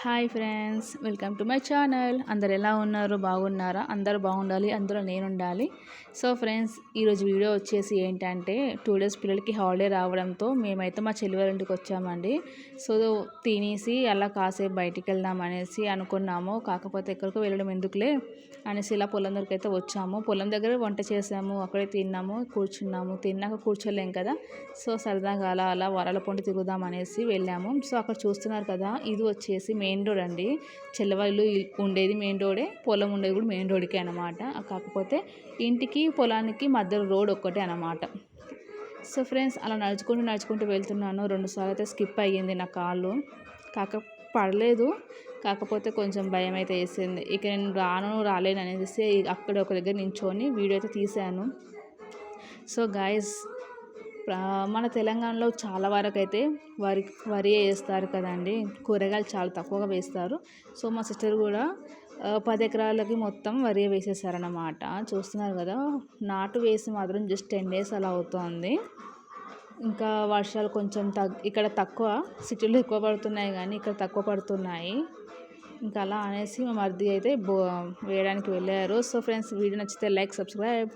Hi friends welcome to my channel. అందరు ఎలా ఉన్నారు? బాగున్నారా? అందరూ బాగుండాలి అందులో నేను ఉండాలి సో ఫ్రెండ్స్ ఈరోజు వీడియో వచ్చేసి ఏంటంటే టూ డేస్ పిల్లలకి హాలిడే రావడంతో మేమైతే మా చెల్లివారి ఇంటికి వచ్చామండి. సో తినేసి అలా కాసేపు బయటికి వెళ్దాం అనేసి అనుకున్నాము. కాకపోతే ఎక్కడికో వెళ్ళడం ఎందుకులే అనేసి ఇలా పొలం దగ్గరికి అయితే వచ్చాము. పొలం దగ్గర వంట చేసాము అక్కడే తిన్నాము కూర్చున్నాము. తిన్నాక కూర్చోలేం కదా. సో సరదాగా అలా అలా వరాల పొంటి తిరుగుదాం అనేసి వెళ్ళాము. సో అక్కడ చూస్తున్నారు కదా ఇది వచ్చేసి మెయిన్ రోడ్ అండి. చెల్లవాళ్ళు ఉండేది మెయిన్ రోడే పొలం ఉండేది కూడా మెయిన్ రోడ్కే అనమాట కాకపోతే ఇంటికి పొలానికి మధ్యలో రోడ్ ఒక్కటే అనమాట సో ఫ్రెండ్స్ అలా నడుచుకుంటూ నడుచుకుంటూ వెళ్తున్నాను. రెండుసార్లు అయితే స్కిప్ అయ్యింది నా కాళ్ళు కాక పడలేదు. కాకపోతే కొంచెం భయం అయితే వేసింది. ఇక నేను రాను రాలేను అనేసి అక్కడ ఒక దగ్గర నించొని వీడియో అయితే తీశాను. సో గాయస్ మన తెలంగాణలో చాలా వరకు అయితే వరి వరి వేస్తారు కదండి. కూరగాయలు చాలా తక్కువగా వేస్తారు. సో మా సిస్టర్ కూడా పది ఎకరాలకి మొత్తం వరి వేసేసారనమాట చూస్తున్నారు కదా నాటు వేసి మాత్రం జస్ట్ టెన్ డేస్ అలా అవుతుంది. ఇంకా వర్షాలు కొంచెం తగ్ ఇక్కడ తక్కువ సిటీలో ఎక్కువ పడుతున్నాయి కానీ ఇక్కడ తక్కువ పడుతున్నాయి. ఇంకా అలా అనేసి మా మరిది అయితే బో వేయడానికి వెళ్ళారు. సో ఫ్రెండ్స్ వీడియో నచ్చితే లైక్ సబ్స్క్రైబ్.